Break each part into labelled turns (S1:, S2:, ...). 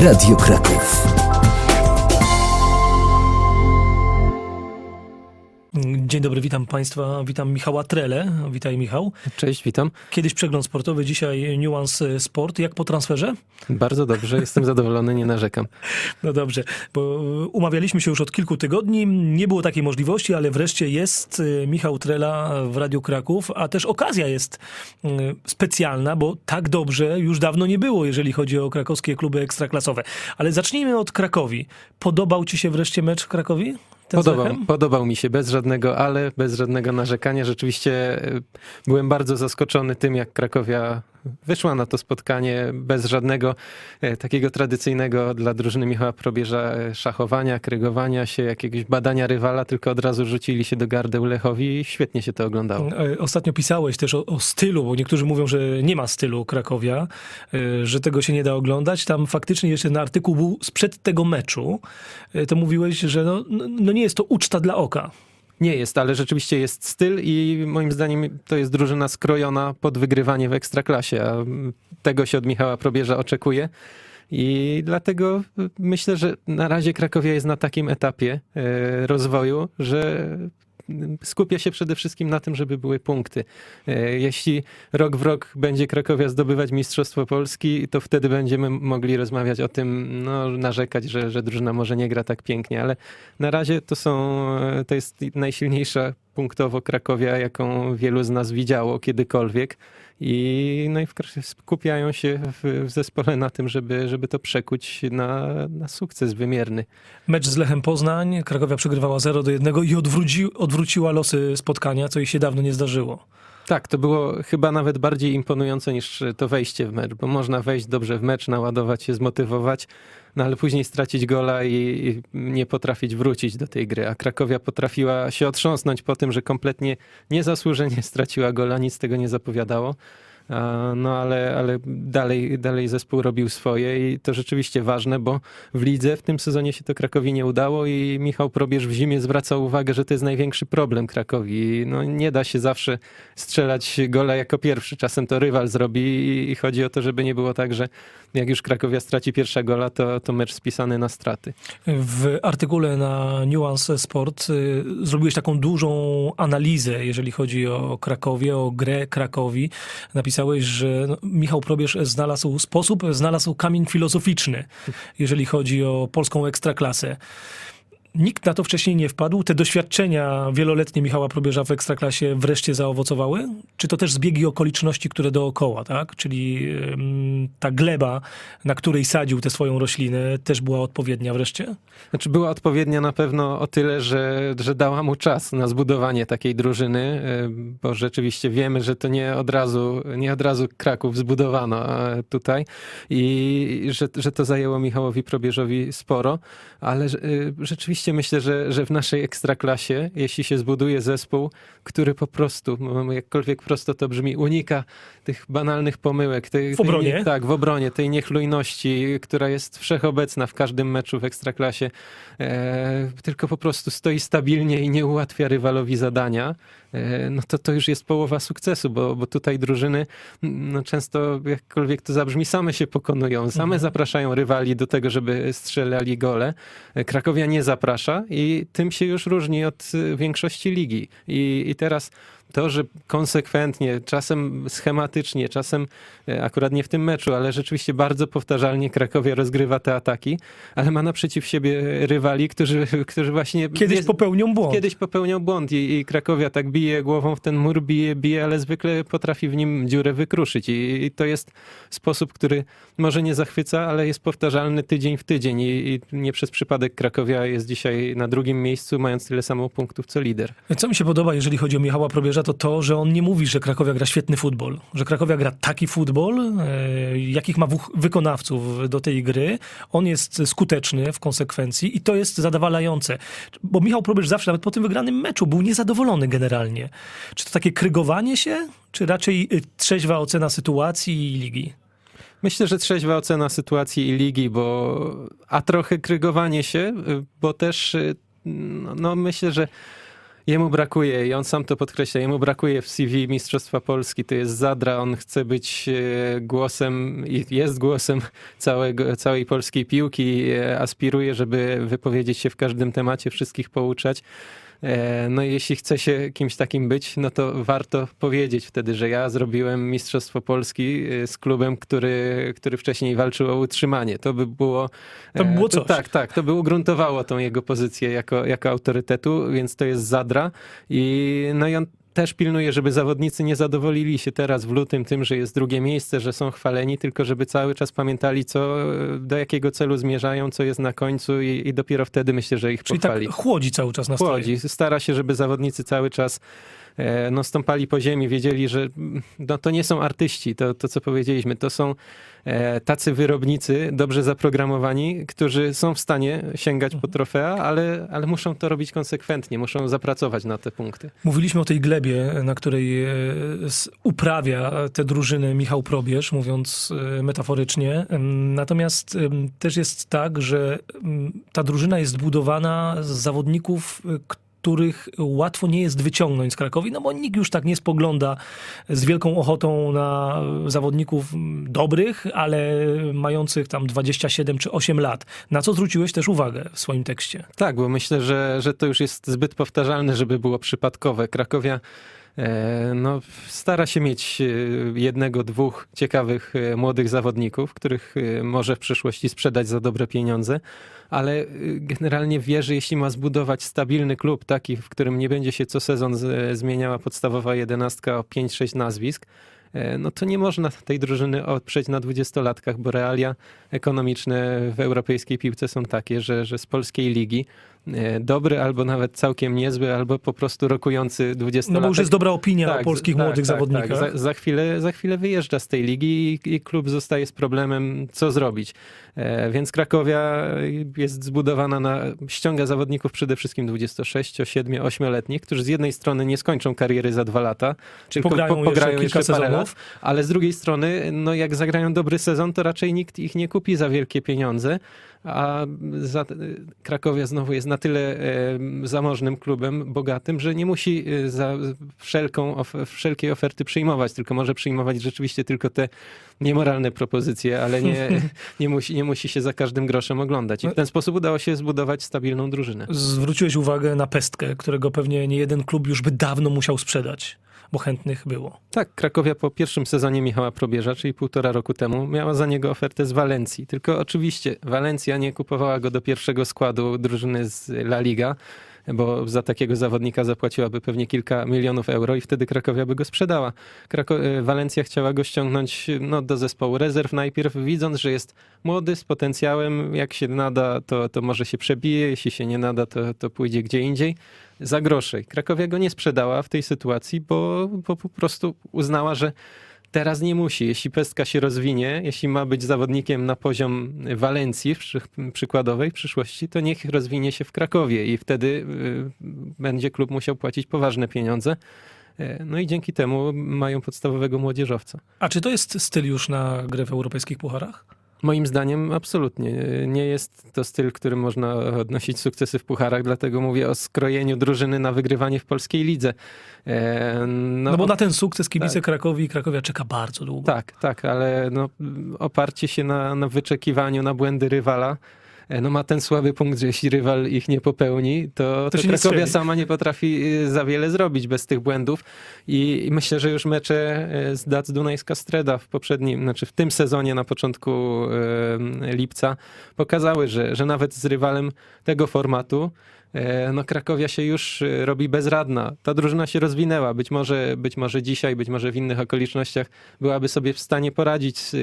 S1: Radio Kraków.
S2: Dzień dobry, witam Państwa. Witam Michała Trele. Witaj, Michał.
S3: Cześć, witam.
S2: Kiedyś przegląd sportowy, dzisiaj Nuance Sport. Jak po transferze?
S3: Bardzo dobrze, jestem zadowolony, nie narzekam.
S2: No dobrze, bo umawialiśmy się już od kilku tygodni. Nie było takiej możliwości, ale wreszcie jest y, Michał Trela w Radiu Kraków, a też okazja jest y, specjalna, bo tak dobrze już dawno nie było, jeżeli chodzi o krakowskie kluby ekstraklasowe. Ale zacznijmy od Krakowi. Podobał Ci się wreszcie mecz w Krakowi?
S3: Podobał, podobał mi się, bez żadnego ale, bez żadnego narzekania. Rzeczywiście e, byłem bardzo zaskoczony tym, jak Krakowia wyszła na to spotkanie bez żadnego e, takiego tradycyjnego dla drużyny Michała Probierza e, szachowania, krygowania się, jakiegoś badania rywala, tylko od razu rzucili się do gardeł Lechowi i świetnie się to oglądało.
S2: Ostatnio pisałeś też o, o stylu, bo niektórzy mówią, że nie ma stylu Krakowia, że tego się nie da oglądać. Tam faktycznie jeszcze ten artykuł był sprzed tego meczu. To mówiłeś, że no, no no nie jest to uczta dla oka.
S3: Nie jest, ale rzeczywiście jest styl i moim zdaniem to jest drużyna skrojona pod wygrywanie w ekstraklasie, a tego się od Michała Probierza oczekuje. I dlatego myślę, że na razie Krakowia jest na takim etapie e, rozwoju, że skupia się przede wszystkim na tym, żeby były punkty. E, Jeśli rok w rok będzie Krakowia zdobywać Mistrzostwo Polski, to wtedy będziemy mogli rozmawiać o tym, no, narzekać, że, że drużyna może nie gra tak pięknie, ale na razie to są, e, to jest najsilniejsza punktowo Krakowia, jaką wielu z nas widziało kiedykolwiek. I, no i w, skupiają się w, w zespole na tym, żeby, żeby to przekuć na, na sukces wymierny.
S2: Mecz z Lechem Poznań, Krakowia przegrywała 0 do 1 i odwróci, odwróciła losy spotkania, co jej się dawno nie zdarzyło.
S3: Tak, to było chyba nawet bardziej imponujące niż to wejście w mecz, bo można wejść dobrze w mecz, naładować się, zmotywować, no ale później stracić gola i, nie potrafić wrócić do tej gry. A Krakowia potrafiła się otrząsnąć po tym, że kompletnie niezasłużenie straciła gola, nic tego nie zapowiadało. No ale, ale dalej, dalej zespół robił swoje i to rzeczywiście ważne, bo w lidze w tym sezonie się to Krakowi nie udało i Michał Probierz w zimie zwracał uwagę, że to jest największy problem Krakowi. No nie da się zawsze strzelać gola jako pierwszy. Czasem to rywal zrobi i- chodzi o to, żeby nie było tak, że jak już Krakowia straci pierwsza gola, to, to mecz spisany na straty.
S2: W artykule na Nuance Sport y, zrobiłeś taką dużą analizę, jeżeli chodzi o Krakowie, o grę Krakowi. Napisałeś, że no, Michał Probierz znalazł sposób, znalazł kamień filozoficzny, jeżeli chodzi o polską ekstraklasę. Nikt na to wcześniej nie wpadł. Te doświadczenia wieloletnie Michała Probierza w Ekstraklasie wreszcie zaowocowały? Czy to też zbiegi okoliczności, które dookoła, tak? Czyli ta gleba, na której sadził tę swoją roślinę, też była odpowiednia wreszcie?
S3: Znaczy była odpowiednia na pewno o tyle, że, że dała mu czas na zbudowanie takiej drużyny, bo rzeczywiście wiemy, że to nie od razu, nie od razu Kraków zbudowano e, tutaj i że, że to zajęło Michałowi Probierzowi sporo, ale y, rzeczywiście myślę, że, że w naszej ekstraklasie, jeśli się zbuduje zespół, który po prostu, jakkolwiek prosto to brzmi, unika tych banalnych pomyłek. Tej,
S2: W obronie?
S3: Tej, tak, w obronie, tej niechlujności, która jest wszechobecna w każdym meczu w ekstraklasie, e, tylko po prostu stoi stabilnie i nie ułatwia rywalowi zadania, e, no to to już jest połowa sukcesu, bo, bo tutaj drużyny no często, jakkolwiek to zabrzmi, same się pokonują, same
S2: Mhm.
S3: zapraszają rywali do tego, żeby strzelali gole. E, Krakowia nie zaprasza i tym się już różni od y, większości ligi. I, i teraz to, że konsekwentnie, czasem schematycznie, czasem e, akurat nie w tym meczu, ale rzeczywiście bardzo powtarzalnie Krakowia rozgrywa te ataki, ale ma naprzeciw siebie rywali, którzy, którzy właśnie
S2: Kiedyś
S3: nie-
S2: popełnią błąd.
S3: Kiedyś popełniał błąd i, i Krakowia tak bije głową w ten mur, bije, bije, ale zwykle potrafi w nim dziurę wykruszyć. I, i to jest sposób, który może nie zachwyca, ale jest powtarzalny tydzień w tydzień. I, I nie przez przypadek Krakowia jest dzisiaj na drugim miejscu, mając tyle samo punktów co lider.
S2: Co mi się podoba, jeżeli chodzi o Michała Probierza, to to, że on nie mówi, że Krakowia gra świetny futbol. Że Krakowia gra taki futbol, e, jakich ma wykonawców do tej gry. On jest skuteczny w konsekwencji i to jest zadowalające. Bo Michał Probierz zawsze, nawet po tym wygranym meczu, był niezadowolony generalnie. Czy to takie krygowanie się, czy raczej y, trzeźwa ocena sytuacji i ligi?
S3: Myślę, że trzeźwa ocena sytuacji i ligi, bo a trochę krygowanie się, y, bo też no, no myślę, że Jemu brakuje, i on sam to podkreśla, jemu brakuje w CV Mistrzostwa Polski, to jest Zadra, on chce być e, głosem i jest głosem całego, całej polskiej piłki, e, aspiruje, żeby wypowiedzieć się w każdym temacie, wszystkich pouczać. E, No i jeśli chce się kimś takim być, no to warto powiedzieć wtedy, że ja zrobiłem Mistrzostwo Polski e, z klubem, który, który wcześniej walczył o utrzymanie. To by było...
S2: To by było
S3: e,
S2: coś.
S3: tak, tak, to by ugruntowało tą jego pozycję jako, jako autorytetu, więc to jest Zadra i no i on też pilnuje, żeby zawodnicy nie zadowolili się teraz w lutym tym, że jest drugie miejsce, że są chwaleni, tylko żeby cały czas pamiętali, co, do jakiego celu zmierzają, co jest na końcu i, i dopiero wtedy myślę, że ich
S2: Czyli
S3: pochwali.
S2: tak chłodzi cały czas na
S3: Chłodzi, stara się, żeby zawodnicy cały czas e, no, stąpali po ziemi, wiedzieli, że mm, no, to nie są artyści, to, to co powiedzieliśmy, to są e, tacy wyrobnicy, dobrze zaprogramowani, którzy są w stanie sięgać po trofea, ale, ale muszą to robić konsekwentnie, muszą zapracować na te punkty.
S2: Mówiliśmy o tej glebie, na której e, uprawia te drużyny Michał Probierz, mówiąc e, metaforycznie. Natomiast też jest tak, że ta drużyna jest budowana z zawodników, e, których łatwo nie jest wyciągnąć z Krakowi, no bo nikt już tak nie spogląda z wielką ochotą na zawodników dobrych, ale mających tam 27 czy 8 lat. Na co zwróciłeś też uwagę w swoim tekście?
S3: Tak, bo myślę, że, że to już jest zbyt powtarzalne, żeby było przypadkowe. Krakowia no, stara się mieć e, jednego, dwóch ciekawych e, młodych zawodników, których e, może w przyszłości sprzedać za dobre pieniądze, ale e, generalnie wie, że jeśli ma zbudować stabilny klub, taki, w którym nie będzie się co sezon zmieniała podstawowa jedenastka o 5-6 nazwisk, e, no to nie można tej drużyny odprzeć na dwudziestolatkach, bo realia ekonomiczne w europejskiej piłce są takie, że, że z polskiej ligi e, dobry albo nawet całkiem niezły, albo po prostu rokujący dwudziestolatek.
S2: No bo już jest dobra opinia
S3: Tak,
S2: o polskich
S3: tak,
S2: młodych
S3: tak,
S2: zawodnikach.
S3: Tak. Za, za, chwilę, za chwilę wyjeżdża z tej ligi i, i klub zostaje z problemem, co zrobić. E, więc Krakowia jest zbudowana na, ściąga zawodników przede wszystkim 26, 7, 8-letnich, którzy z jednej strony nie skończą kariery za dwa lata, tylko
S2: pograją jeszcze kilka
S3: parę
S2: sezonów.
S3: lat, ale z drugiej strony, no jak zagrają dobry sezon, to raczej nikt ich nie kupi za wielkie pieniądze, a za, Krakowia znowu jest na tyle e, zamożnym klubem, bogatym, że nie musi e, za wszelką, of, wszelkiej oferty przyjmować, tylko może przyjmować rzeczywiście tylko te niemoralne propozycje, ale nie, nie, musi, nie musi się za każdym groszem oglądać. I w ten sposób udało się zbudować stabilną drużynę.
S2: Zwróciłeś uwagę na pestkę, którego pewnie nie jeden klub już by dawno musiał sprzedać, bo chętnych było.
S3: Tak, Krakowia po pierwszym sezonie Michała Probierza, czyli półtora roku temu, miała za niego ofertę z Walencji. Tylko oczywiście Walencja nie kupowała go do pierwszego składu drużyny z La Liga, bo za takiego zawodnika zapłaciłaby pewnie kilka milionów euro i wtedy Krakowia by go sprzedała. Krako- e, Walencja chciała go ściągnąć no, do zespołu rezerw najpierw, widząc, że jest młody, z potencjałem, jak się nada, to, to może się przebije, jeśli się nie nada, to, to pójdzie gdzie indziej za grosze. Krakowia go nie sprzedała w tej sytuacji, bo, bo po prostu uznała, że teraz nie musi. Jeśli Pestka się rozwinie, jeśli ma być zawodnikiem na poziom Walencji przy, przykładowej w przyszłości, to niech rozwinie się w Krakowie i wtedy y, będzie klub musiał płacić poważne pieniądze. E, No i dzięki temu mają podstawowego młodzieżowca.
S2: A czy to jest styl już na grę w europejskich pucharach?
S3: Moim zdaniem absolutnie. Nie jest to styl, którym można odnosić sukcesy w pucharach, dlatego mówię o skrojeniu drużyny na wygrywanie w polskiej lidze. E,
S2: No, bo na ten sukces kibice
S3: tak.
S2: Krakowi i Krakowia czeka bardzo długo.
S3: Tak, tak, ale no, oparcie się na, na wyczekiwaniu na błędy rywala. E, No ma ten słaby punkt, że jeśli rywal ich nie popełni, to, to,
S2: nie
S3: Krakowia sama nie potrafi y, za wiele zrobić bez tych błędów. I, myślę, że już mecze e, z Dac Dunajska Streda w poprzednim, znaczy w tym sezonie na początku e, lipca pokazały, że, że nawet z rywalem tego formatu no Krakowia się już e, robi bezradna. Ta drużyna się rozwinęła. Być może, być może dzisiaj, być może w innych okolicznościach byłaby sobie w stanie poradzić z, e,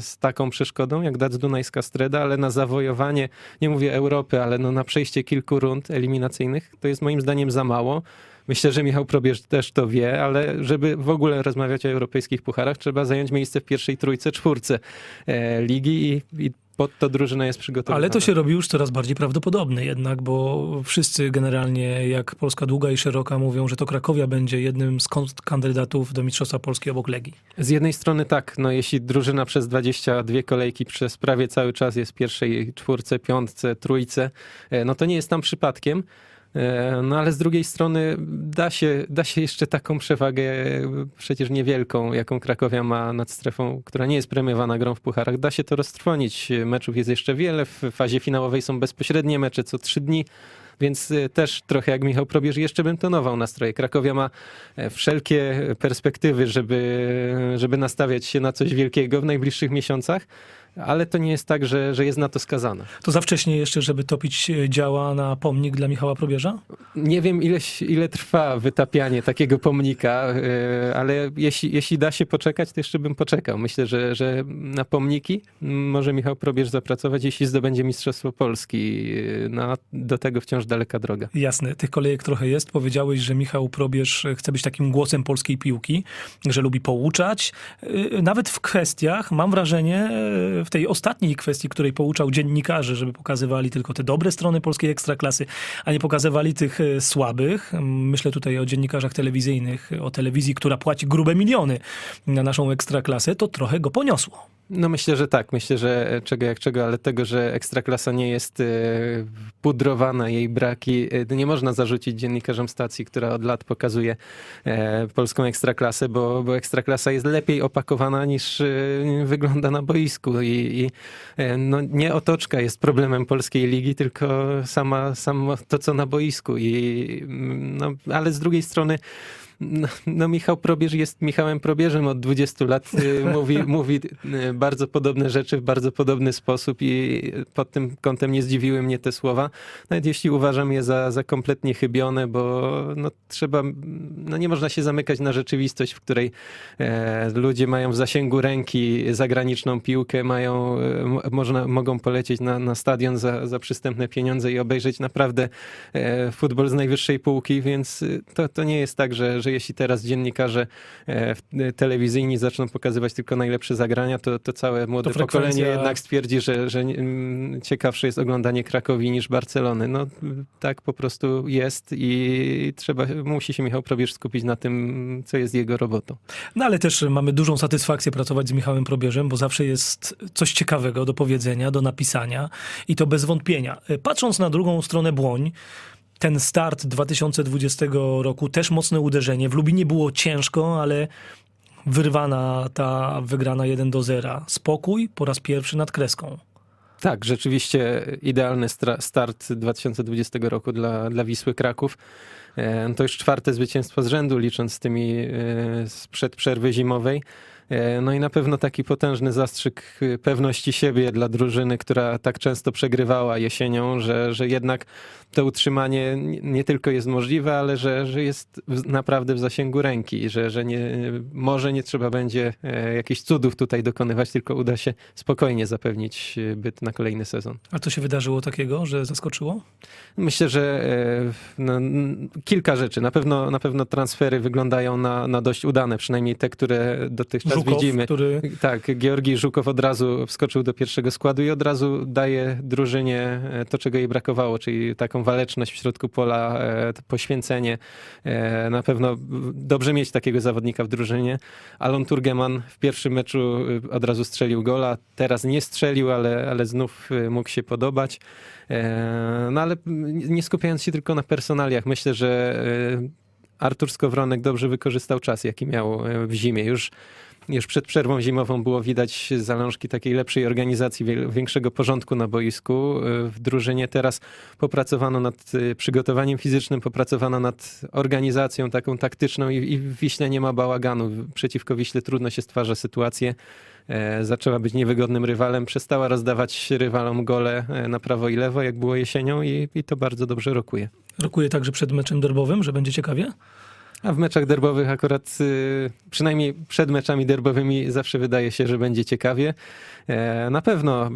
S3: z taką przeszkodą jak Dac Dunajska Streda, ale na zawojowanie, nie mówię Europy, ale no na przejście kilku rund eliminacyjnych, to jest moim zdaniem za mało. Myślę, że Michał Probierz też to wie, ale żeby w ogóle rozmawiać o europejskich pucharach, trzeba zająć miejsce w pierwszej trójce, czwórce e, ligi i, i pod to drużyna jest przygotowana.
S2: Ale to się robi już coraz bardziej prawdopodobne jednak, bo wszyscy generalnie, jak Polska długa i szeroka, mówią, że to Krakowia będzie jednym z kandydatów do Mistrzostwa Polski obok Legii.
S3: Z jednej strony tak, no jeśli drużyna przez 22 kolejki przez prawie cały czas jest w pierwszej czwórce, piątce, trójce, e, no to nie jest tam przypadkiem. E, No ale z drugiej strony da się, da się jeszcze taką przewagę, przecież niewielką, jaką Krakowia ma nad strefą, która nie jest premiowana grą w pucharach, da się to roztrwonić. Meczów jest jeszcze wiele, w fazie finałowej są bezpośrednie mecze co trzy dni. Więc e, też trochę jak Michał Probierz jeszcze bym tonował nastroje. Krakowia ma e, wszelkie perspektywy, żeby, żeby nastawiać się na coś wielkiego w najbliższych miesiącach, ale to nie jest tak, że, że jest na to skazana.
S2: To za wcześnie jeszcze, żeby topić e, działa na pomnik dla Michała Probierza?
S3: Nie wiem, ile, ile trwa wytapianie takiego pomnika, e, ale jeśli, jeśli da się poczekać, to jeszcze bym poczekał. Myślę, że, że na pomniki może Michał Probierz zapracować, jeśli zdobędzie Mistrzostwo Polski. E, No, do tego wciąż daleka droga.
S2: Jasne, tych kolejek trochę jest. Powiedziałeś, że Michał Probierz chce być takim głosem polskiej piłki, że lubi pouczać. Nawet w kwestiach, mam wrażenie, w tej ostatniej kwestii, której pouczał dziennikarzy, żeby pokazywali tylko te dobre strony polskiej ekstraklasy, a nie pokazywali tych yy, słabych. Myślę tutaj o dziennikarzach telewizyjnych, o telewizji, która płaci grube miliony na naszą ekstraklasę, to trochę go poniosło.
S3: No myślę, że tak. Myślę, że czego jak czego, ale tego, że ekstraklasa nie jest e, pudrowana, jej braki, e, nie można zarzucić dziennikarzom stacji, która od lat pokazuje e, polską ekstraklasę, bo, bo ekstraklasa jest lepiej opakowana niż wygląda na boisku i, i no, nie otoczka jest problemem polskiej ligi, tylko sama, samo to, co na boisku. I, mm, no, ale z drugiej strony no, no Michał Probierz jest Michałem Probierzem od 20 lat. y, Mówi, mówi y, bardzo podobne rzeczy w bardzo podobny sposób i pod tym kątem nie zdziwiły mnie te słowa. Nawet jeśli uważam je za, za kompletnie chybione, bo no, trzeba, no nie można się zamykać na rzeczywistość, w której e, ludzie mają w zasięgu ręki zagraniczną piłkę, mają, e, mo- można, mogą polecieć na, na stadion za, za przystępne pieniądze i obejrzeć naprawdę e, futbol z najwyższej półki, więc y, to, to nie jest tak, że, że jeśli teraz dziennikarze e, e, telewizyjni zaczną pokazywać tylko najlepsze zagrania, to, to całe młode
S2: To frekwencja-
S3: pokolenie jednak stwierdzi, że, że mm, ciekawsze jest oglądanie Krakowi niż Barcelony. No tak po prostu jest i trzeba, musi się Michał Probierz skupić na tym, co jest jego robotą.
S2: No ale też mamy dużą satysfakcję pracować z Michałem Probierzem, bo zawsze jest coś ciekawego do powiedzenia, do napisania i to bez wątpienia. Patrząc na drugą stronę Błoń, ten start 2020 roku, też mocne uderzenie. W Lubinie było ciężko, ale wyrwana ta wygrana 1 do 0. Spokój po raz pierwszy nad kreską.
S3: Tak, rzeczywiście idealny start 2020 roku dla, dla Wisły Kraków. E, To już czwarte zwycięstwo z rzędu, licząc z tymi e, sprzed przerwy zimowej. E, No i na pewno taki potężny zastrzyk e, pewności siebie dla drużyny, która tak często przegrywała jesienią, że, że jednak to utrzymanie nie- tylko jest możliwe, ale że, że jest naprawdę w zasięgu ręki, że, że nie, może nie trzeba będzie e, jakichś cudów tutaj dokonywać, tylko uda się spokojnie zapewnić byt na kolejny sezon.
S2: A co się wydarzyło takiego, że zaskoczyło?
S3: Myślę, że no, kilka rzeczy. Na pewno, na pewno transfery wyglądają na, na dość udane, przynajmniej te, które dotychczas
S2: Żukow,
S3: widzimy.
S2: który
S3: Tak, Georgij Żukow od razu wskoczył do pierwszego składu i od razu daje drużynie e, to, czego jej brakowało, czyli taką waleczność w środku pola, e, poświęcenie. E, Na pewno dobrze mieć takiego zawodnika w drużynie. Alon Turgeman w pierwszym meczu od razu strzelił gola, teraz nie strzelił, ale, ale znów mógł się podobać. No ale nie skupiając się tylko na personaliach, myślę, że Artur Skowronek dobrze wykorzystał czas, jaki miał w zimie. Już już przed przerwą zimową było widać zalążki takiej lepszej organizacji, większego porządku na boisku. W drużynie teraz popracowano nad y, przygotowaniem fizycznym, popracowano nad organizacją taką taktyczną i, i w Wiśle nie ma bałaganu. Przeciwko Wiśle trudno się stwarza sytuację. E, Zaczęła być niewygodnym rywalem, przestała rozdawać rywalom gole e, na prawo i lewo, jak było jesienią i, i to bardzo dobrze rokuje.
S2: rokuje także przed meczem derbowym, że będzie ciekawie?
S3: A w meczach derbowych akurat, y, przynajmniej przed meczami derbowymi zawsze wydaje się, że będzie ciekawie. E, Na pewno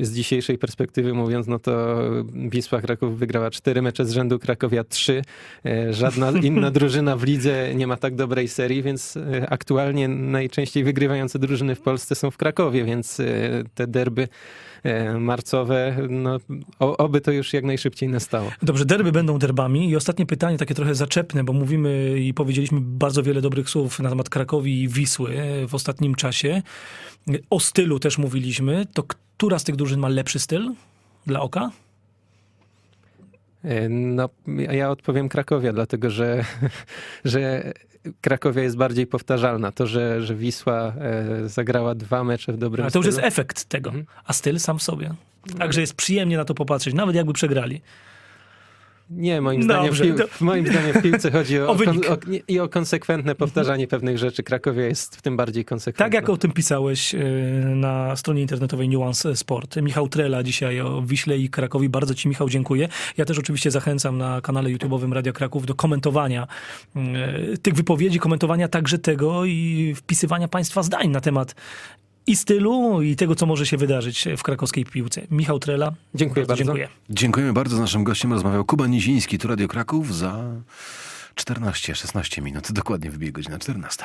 S3: y, z dzisiejszej perspektywy mówiąc, no to Wisła Kraków wygrała cztery mecze z rzędu, Krakowia trzy. E, Żadna inna drużyna w lidze nie ma tak dobrej serii, więc e, aktualnie najczęściej wygrywające drużyny w Polsce są w Krakowie, więc te derby e, marcowe, no oby to już jak najszybciej nastało.
S2: Dobrze, derby będą derbami i ostatnie pytanie, takie trochę zaczepne, bo mówimy i powiedzieliśmy bardzo wiele dobrych słów na temat Krakowi i Wisły e, w ostatnim czasie. O stylu też mówiliśmy. To która z tych drużyn ma lepszy styl dla oka?
S3: E, No, ja odpowiem Krakowia, dlatego że, że Krakowia jest bardziej powtarzalna. To, że, że Wisła e, zagrała dwa mecze w dobrym
S2: Ale to już jest
S3: stylu.
S2: efekt tego,
S3: Mhm.
S2: a styl sam w sobie. Także jest przyjemnie na to popatrzeć, nawet jakby przegrali.
S3: Nie, moim zdaniem,
S2: Dobrze,
S3: w pił-
S2: to-
S3: moim zdaniem w piłce chodzi o,
S2: O
S3: o, i o konsekwentne powtarzanie pewnych rzeczy. Krakowia jest w tym bardziej konsekwentna.
S2: Tak jak o tym pisałeś y, na stronie internetowej Nuance Sport. Michał Trela dzisiaj o Wiśle i Krakowi. Bardzo ci Michał dziękuję. Ja też oczywiście zachęcam na kanale YouTube'owym Radia Kraków do komentowania y, tych wypowiedzi, komentowania także tego i wpisywania państwa zdań na temat i stylu, i tego, co może się wydarzyć w krakowskiej piłce. Michał Trela.
S3: Dziękuję bardzo.
S2: Dziękuję.
S1: Dziękujemy bardzo. Z naszym gościem rozmawiał Kuba Niziński, tu Radio Kraków za 14-16 minut. Dokładnie wybije godzina 14.